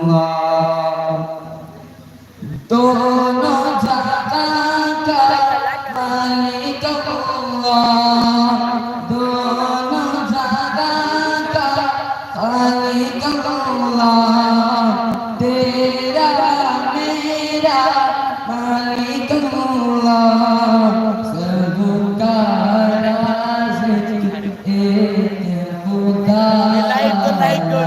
अल्लाह दोनों जहां का मालिक अल्लाह दोनों जहां का मालिक अल्लाह तेरा मेरा मालिक अल्लाह सबका राज़िक एक खुदा लाइट तो लाइट हो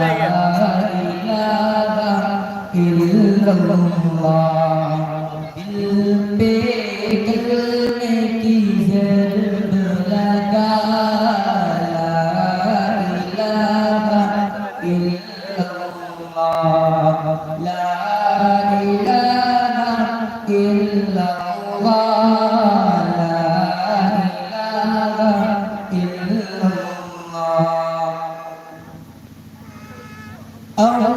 Oh, no.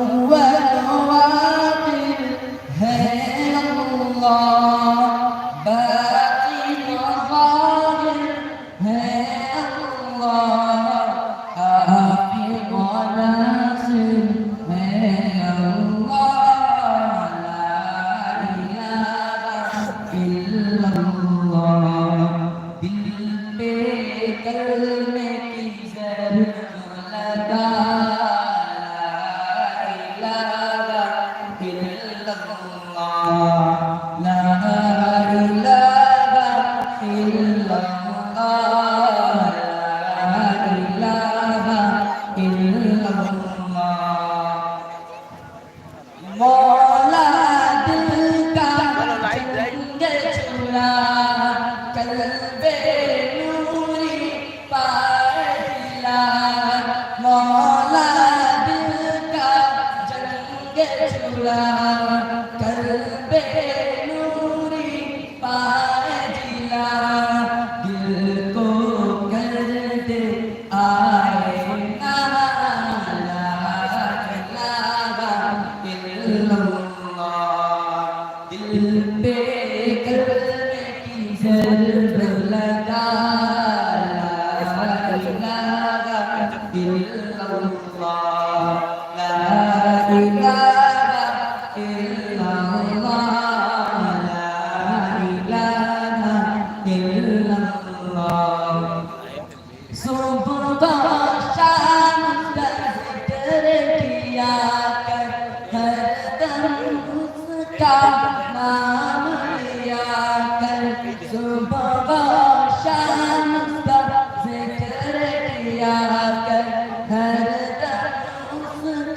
Mola dil ka chula kalbe की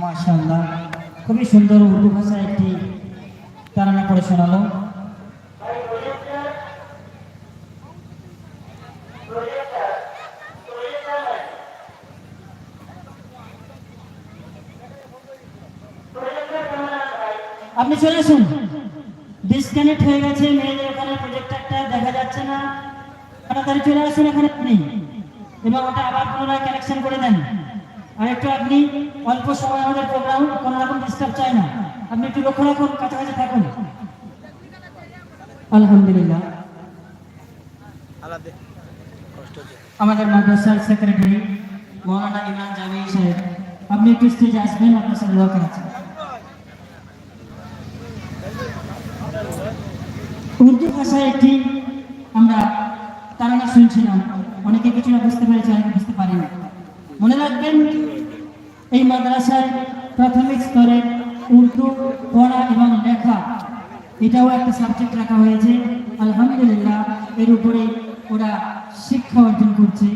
মাশাল্লাহ খুবই সুন্দর উর্দু ভাষায় একটি তারা করে শোনালো। আপনি চলে আসুন। ডিসকানেক্ট হয়ে গেছে মেয়েদের ওখানে প্রজেক্টরটা দেখা যাচ্ছে না। তাড়াতাড়ি চলে আসুন এখানে আপনি। এবং ওটা আবার পুনরায় কানেকশন করে দেন। আর একটু আপনি অল্প সময় আমাদের প্রোগ্রাম কোনো রকম ডিস্টার্ব চাই না। আপনি একটু লক্ষ্য রাখুন কাছাকাছি থাকুন। আলহামদুলিল্লাহ। আমাদের মাদ্রাসার সেক্রেটারি মৌলানা ইমরান জামি সাহেব আপনি একটু স্টেজে আসবেন আপনার সাথে দরকার আছে। উর্দু ভাষায় একটি আমরা তারানা শুনছিলাম। অনেকে কিছু না বুঝতে পেরেছে অনেকে বুঝতে পারি না মনে রাখবেন, এই মাদ্রাসায় প্রাথমিক স্তরে উর্দু পড়া এবং লেখা, এটাও একটা সাবজেক্ট রাখা হয়েছে। আলহামদুলিল্লাহ, এর উপরে ওরা শিক্ষা অর্জন করছে।